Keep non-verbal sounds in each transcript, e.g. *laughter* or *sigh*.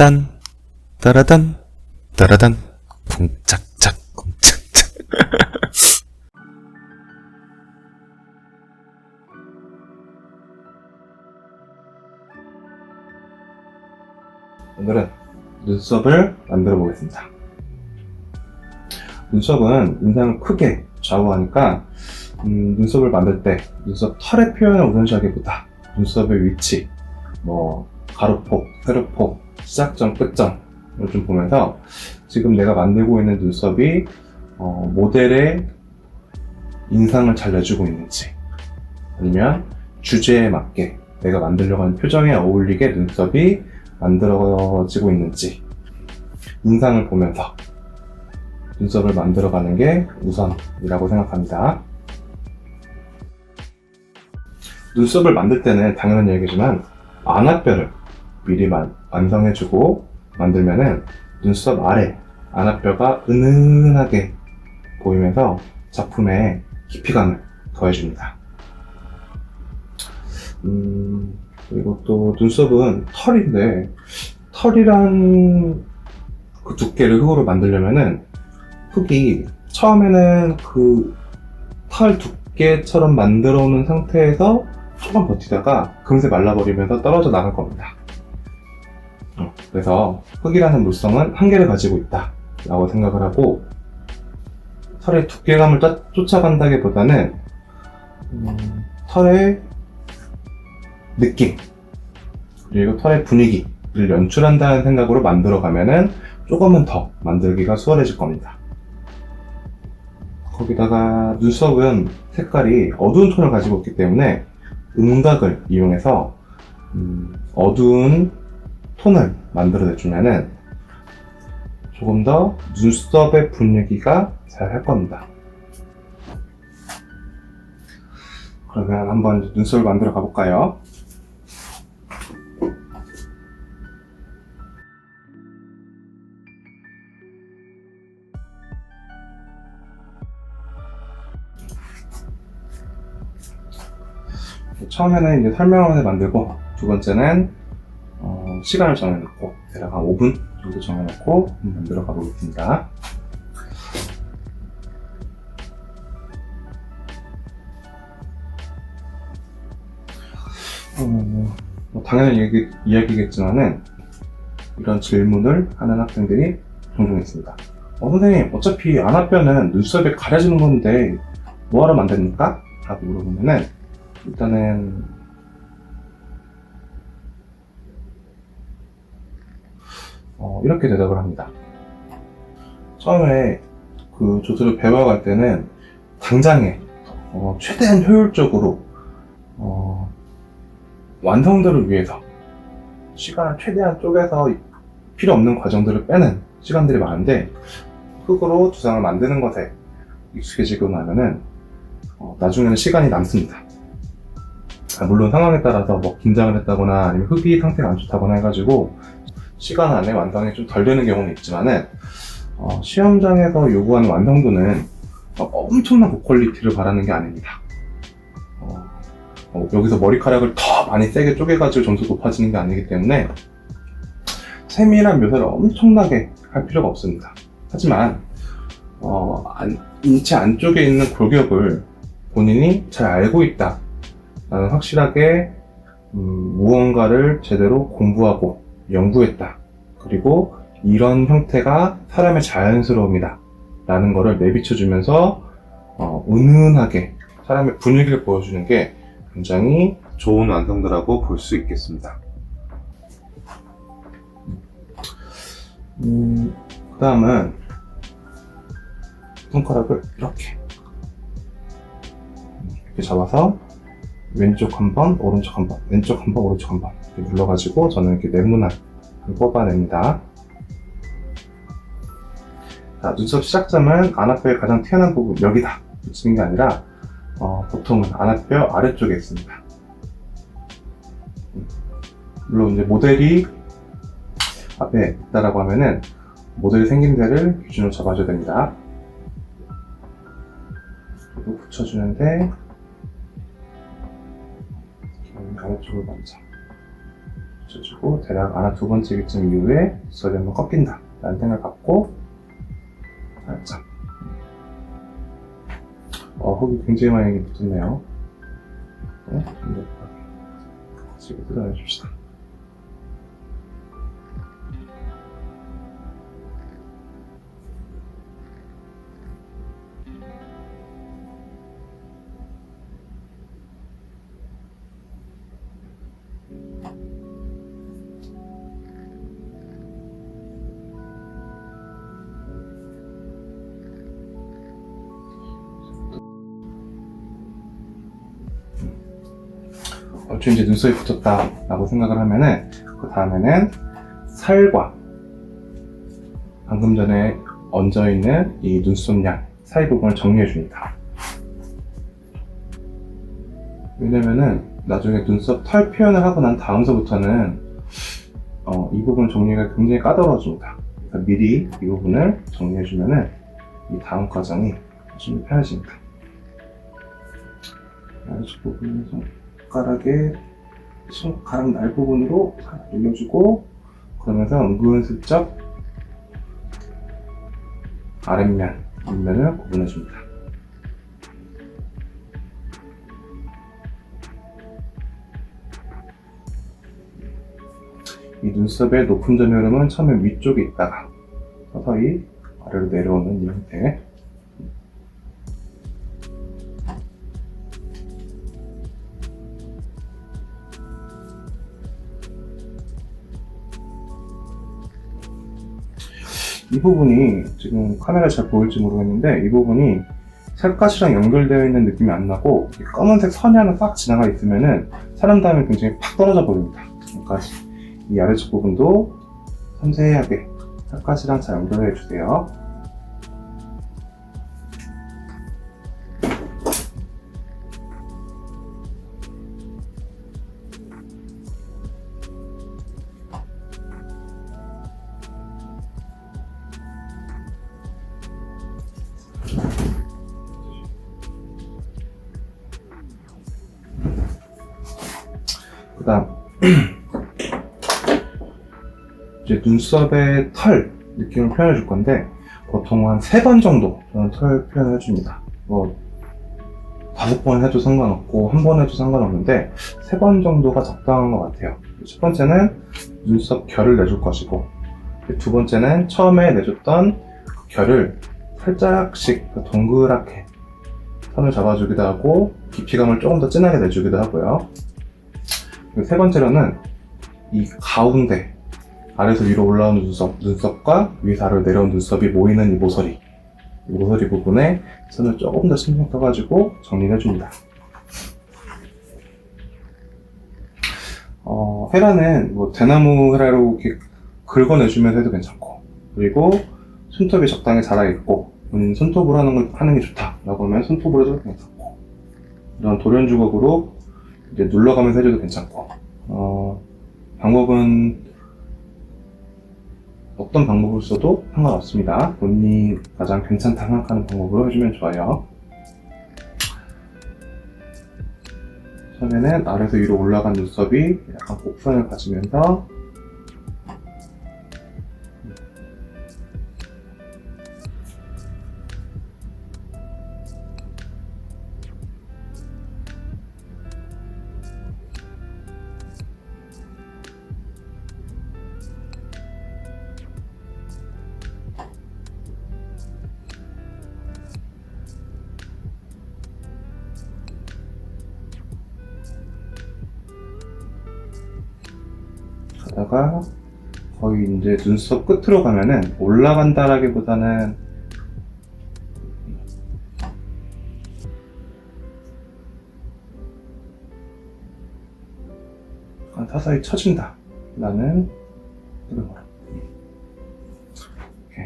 딴, 따라단, 따라단, 쿵짝짝, 쿵짝짝. *laughs* 오늘은 눈썹을 만들어 보겠습니다. 눈썹은 인상을 크게 좌우하니까 음, 눈썹을 만들 때 눈썹 털의 표현을 우선시하기보다 눈썹의 위치, 뭐 가로폭, 세로폭, 시작점, 끝점을 좀 보면서 지금 내가 만들고 있는 눈썹이 어, 모델의 인상을 잘 내주고 있는지 아니면 주제에 맞게 내가 만들려고 하는 표정에 어울리게 눈썹이 만들어지고 있는지 인상을 보면서 눈썹을 만들어가는 게 우선이라고 생각합니다. 눈썹을 만들 때는 당연한 얘기지만 안압뼈를 미리 만- 완성해주고 만들면은 눈썹 아래 안압뼈가 은은하게 보이면서 작품에 깊이감을 더해줍니다. 음, 그리고 또 눈썹은 털인데 털이란 그 두께를 흙으로 만들려면은 흙이 처음에는 그 털 두께처럼 만들어 놓은 상태에서 조금 버티다가 금세 말라버리면서 떨어져 나갈 겁니다. 어, 그래서 흙이라는 물성은 한계를 가지고 있다 라고 생각을 하고 털의 두께감을 쫓- 쫓아간다기보다는 음, 털의 느낌 그리고 털의 분위기를 연출한다는 생각으로 만들어가면은 조금은 더 만들기가 수월해질 겁니다. 거기다가 눈썹은 색깔이 어두운 톤을 가지고 있기 때문에 음각을 이용해서 음, 어두운 톤을 만들어내주면은 조금 더 눈썹의 분위기가 잘 할 겁니다. 그러면 한번 눈썹을 만들어 가볼까요? 처음에는 이제 설명을 만들고 두 번째는 어, 시간을 정해놓고 대략 한 5분 정도 정해놓고 만들어 가보겠습니다. 어, 뭐 당연한 얘기, 이야기겠지만은 이런 질문을 하는 학생들이 종종 있습니다. 어, 선생님, 어차피 안압뼈는 눈썹에 가려지는 건데 뭐하러 만듭니까? 라고 물어보면은 일단은 어, 이렇게 대답을 합니다. 처음에 그 조수를 배워갈 때는 당장에 어, 최대한 효율적으로 어, 완성도를 위해서 시간을 최대한 쪼개서 필요 없는 과정들을 빼는 시간들이 많은데 흙으로 두상을 만드는 것에 익숙해지고 나면은 어, 나중에는 시간이 남습니다. 아, 물론 상황에 따라서 뭐 긴장을 했다거나 아니면 흡입 상태가 안 좋다거나 해가지고 시간 안에 완성이 좀 덜 되는 경우는 있지만은 어, 시험장에서 요구하는 완성도는 막 엄청난 고퀄리티를 바라는 게 아닙니다. 어, 어, 여기서 머리카락을 더 많이 세게 쪼개가지고 점수 높아지는 게 아니기 때문에 세밀한 묘사를 엄청나게 할 필요가 없습니다. 하지만 어, 안- 인체 안쪽에 있는 골격을 본인이 잘 알고 있다. 나는 확실하게 음, 무언가를 제대로 공부하고 연구했다. 그리고 이런 형태가 사람의 자연스러움이다. 라는 거를 내비쳐주면서 어, 은은하게 사람의 분위기를 보여주는 게 굉장히 좋은 완성도라고 볼 수 있겠습니다. 음, 그 다음은 손가락을 이렇게 이렇게 잡아서 왼쪽 한 번, 오른쪽 한 번, 왼쪽 한 번, 오른쪽 한 번 눌러가지고 저는 이렇게 네모난 을 뽑아냅니다. 자, 눈썹 시작점은 안압뼈의 가장 튀어나온 부분 여기다 붙이는 게 아니라 어, 보통은 안압뼈 아래쪽에 있습니다. 음, 물론 이제 모델이 앞에 있다라고 하면은 모델이 생긴 데를 기준으로 잡아줘야 됩니다. 그리고 붙여주는데 아래쪽을 먼저 붙여주고 대략 하나 두 번째 기점 이후에 눈썹이 한번 꺾인다. 라는 생각을 갖고 살짝. 어, 흙이 굉장히 많이 붙었네요. 네, 같이 뜯어내 줍시다 어쭈 이제 눈썹이 붙었다라고 생각을 하면은 그 다음에는 살과 방금 전에 얹어 있는 이 눈썹량 사이 부분을 정리해 줍니다. 왜냐면은 나중에 눈썹 털 표현을 하고 난 다음서부터는 어, 이 부분 정리가 굉장히 까다로워집니다. 그래서 미리 이 부분을 정리해 주면은 이 다음 과정이 좀 편해집니다. 아래쪽 부분에서 손가락에 손가락 날 부분으로 눌러주고 그러면서 은근슬쩍 아랫면, 윗면을 구분해줍니다. 이 눈썹의 높은 점의 흐름은 처음에 위쪽에 있다가 서서히 아래로 내려오는 이 형태 이 부분이 지금 카메라 잘 보일지 모르겠는데 이 부분이 살갗이랑 연결되어 있는 느낌이 안 나고 이 검은색 선이 하나 싹 지나가 있으면은 사람 다음에 굉장히 팍 떨어져 보입니다. 그러니까 이 아래쪽 부분도 섬세하게 살갗이랑 잘 연결해 주세요. 그 다음 *clears throat* 이제 눈썹의 털 느낌을 표현해 줄 건데 보통 한 세 번 정도 저는 털 표현을 해줍니다. 뭐 다섯 번 해도 상관없고 한 번 해도 상관없는데 세 번 정도가 적당한 것 같아요. 첫 번째는 눈썹 결을 내줄 것이고 두 번째는 처음에 내줬던 그 결을 살짝씩 동그랗게 선을 잡아주기도 하고 깊이감을 조금 더 진하게 내주기도 하고요. 그리고 세 번째로는 이 가운데 아래에서 위로 올라오는 눈썹, 눈썹과 위에서 아래로 내려온 눈썹이 모이는 이 모서리 이 모서리 부분에 선을 조금 더 신경 써가지고 정리를 해줍니다. 어, 헤라는 뭐 대나무 헤라로 이렇게 긁어내주면서 해도 괜찮고 그리고 손톱이 적당히 자라있고 음, 손톱으로 하는 걸 하는 게 좋다라고 하면 손톱으로 해도 괜찮고 이런 돌연 주걱으로 이제 눌러가면서 해줘도 괜찮고 어, 방법은 어떤 방법을 써도 상관없습니다. 본인이 가장 괜찮다 생각하는 방법으로 해주면 좋아요. 처음에는 아래에서 위로 올라간 눈썹이 약간 곡선을 가지면서 눈썹 끝으로 가면은 올라간다라기보다는 약간 서서히 처진다 라는 흐름으로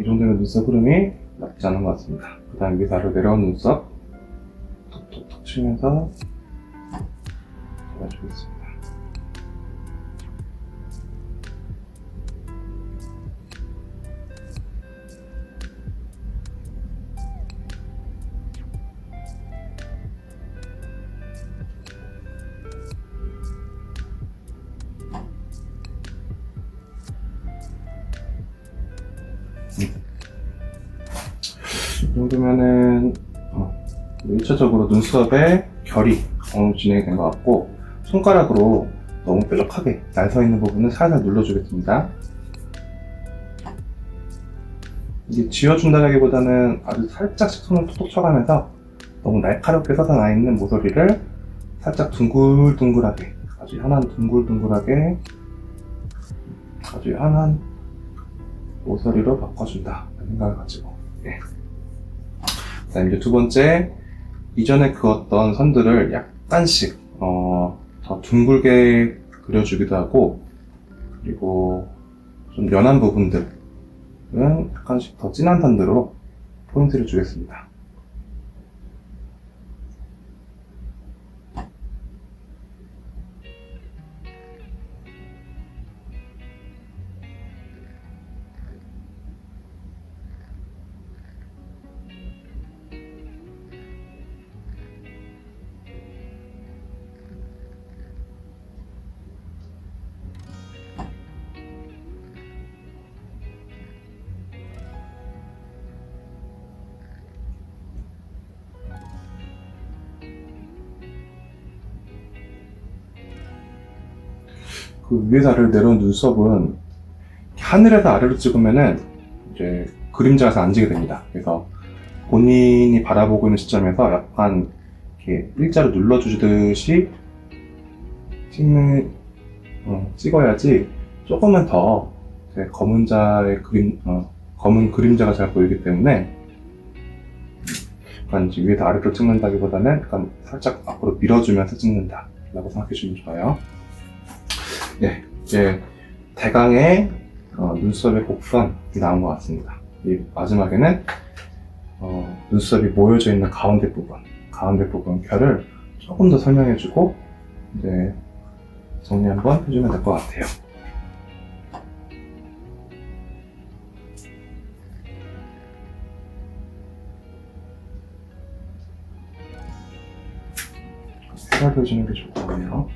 이 정도면 눈썹 흐름이 나쁘지 않은 것 같습니다. 그 다음 위사로 내려온 눈썹 톡톡톡 치면서 잡아주겠습니다 정도면은 어, 1차적으로 눈썹의 결이 어느 진행이 된 것 같고 손가락으로 너무 뾰족하게 날서 있는 부분은 살살 눌러주겠습니다. 이게 쥐어준다기보다는 아주 살짝씩 손을 톡톡 쳐가면서 너무 날카롭게 쏟아나 있는 모서리를 살짝 둥글둥글하게 아주 연한 둥글둥글하게 아주 연한 모서리로 바꿔준다 생각을 가지고 예. 그다음 이제 두 번째 이전에 그었던 선들을 약간씩 어, 더 둥글게 그려주기도 하고 그리고 좀 연한 부분들은 약간씩 더 진한 선들로 포인트를 주겠습니다. 그 아래로 내려온 눈썹은 하늘에서 아래로 찍으면은 이제 그림자가 잘안 지게 됩니다. 그래서 본인이 바라보고 있는 시점에서 약간 이렇게 일자로 눌러주듯이 찍는 어, 찍어야지 조금은 더 검은 자의 그림 어, 검은 그림자가 잘 보이기 때문에 약간 위에서 아래로 찍는다기보다는 약간 살짝 앞으로 밀어주면서 찍는다라고 생각해 주면 좋아요. 네, 이제 대강의 어, 눈썹의 곡선이 나온 것 같습니다. 이 마지막에는 어, 눈썹이 모여져 있는 가운데 부분, 가운데 부분 결을 조금 더 설명해주고 이제 정리 한번 해주면 될 것 같아요. 색깔해주는 게 같네요.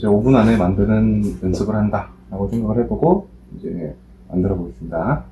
이제 5분 안에 만드는 연습을 한다 라고 생각을 해보고 이제 만들어 보겠습니다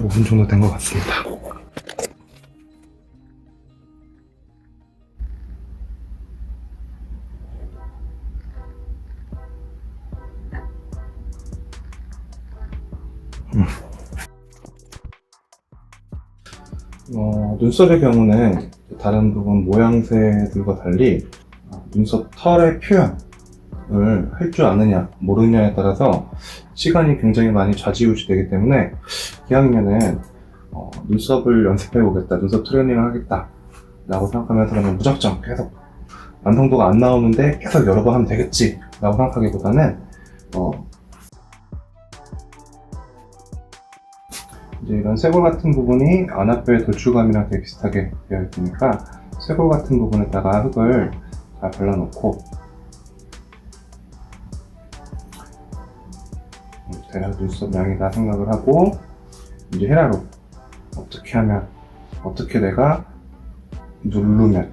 5분 정도 된 것 같습니다. 음. 어, 눈썹의 경우는 다른 부분 모양새들과 달리 어, 눈썹 털의 표현을 할 줄 아느냐 모르느냐에 따라서 시간이 굉장히 많이 좌지우지 되기 때문에 기왕이면은 어, 눈썹을 연습해 보겠다, 눈썹 트레이닝을 하겠다 라고 생각하면서 그러면 무작정 계속 완성도가 안 나오는데 계속 여러 번 하면 되겠지 라고 생각하기보다는 어, 이제 이런 쇄골 같은 부분이 안압뼈의 돌출감이랑 되게 비슷하게 되어 있으니까 쇄골 같은 부분에다가 흙을 잘 발라놓고 음, 대략 눈썹 양이다 생각을 하고 이제 헤라로 어떻게 하면 어떻게 내가 누르면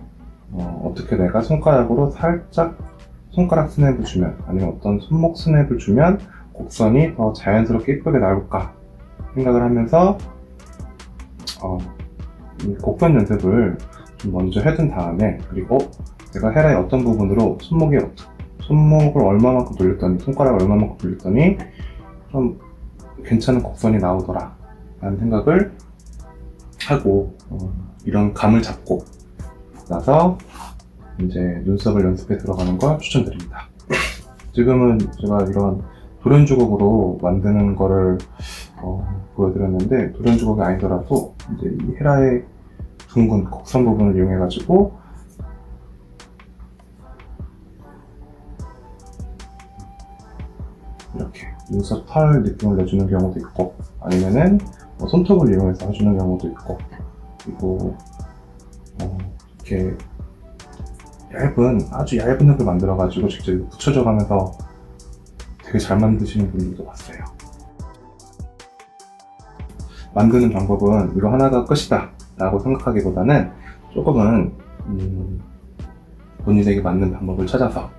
어, 떻게 내가 손가락으로 살짝 손가락 스냅을 주면 아니면 어떤 손목 스냅을 주면 곡선이 더 자연스럽게 예쁘게 나올까 생각을 하면서 어, 이 곡선 연습을 좀 먼저 해둔 다음에 그리고 내가 헤라의 어떤 부분으로 손목에 손목을 얼마만큼 돌렸더니 손가락을 얼마만큼 돌렸더니 좀 괜찮은 곡선이 나오더라 라는 생각을 하고 어, 이런 감을 잡고 나서 이제 눈썹을 연습해 들어가는 걸 추천드립니다. 지금은 제가 이런 돌연 주걱으로 만드는 거를 어, 보여드렸는데 돌연 주걱이 아니더라도 이제 이 헤라의 둥근 곡선 부분을 이용해 가지고 이렇게 눈썹 털 느낌을 내주는 경우도 있고 아니면은 뭐 손톱을 이용해서 해주는 경우도 있고 그리고 어, 이렇게 얇은 아주 얇은 흙을 만들어 가지고 직접 붙여줘 가면서 되게 잘 만드시는 분들도 봤어요. 만드는 방법은 이거 하나가 끝이다 라고 생각하기보다는 조금은 음, 본인에게 맞는 방법을 찾아서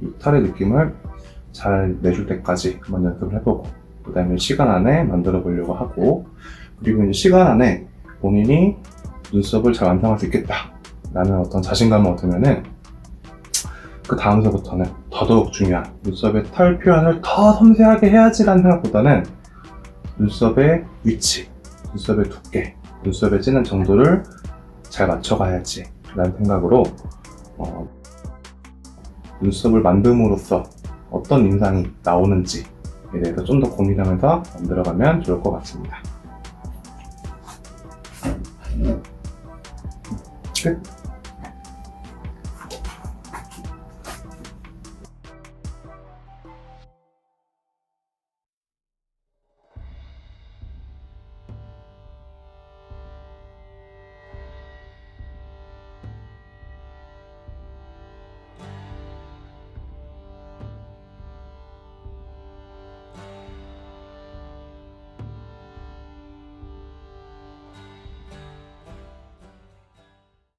이 털의 느낌을 잘 내줄 때까지 한번 연습을 해보고 그 다음에 시간 안에 만들어 보려고 하고 그리고 이제 시간 안에 본인이 눈썹을 잘 완성할 수 있겠다. 라는 어떤 자신감을 얻으면은 그 다음서부터는 더더욱 중요한 눈썹의 털 표현을 더 섬세하게 해야지라는 생각보다는 눈썹의 위치, 눈썹의 두께, 눈썹의 진한 정도를 잘 맞춰가야지 라는 생각으로 어, 눈썹을 만듦으로써 어떤 인상이 나오는지 에 대해서 좀 더 고민하면서 만들어가면 좋을 것 같습니다. 끝.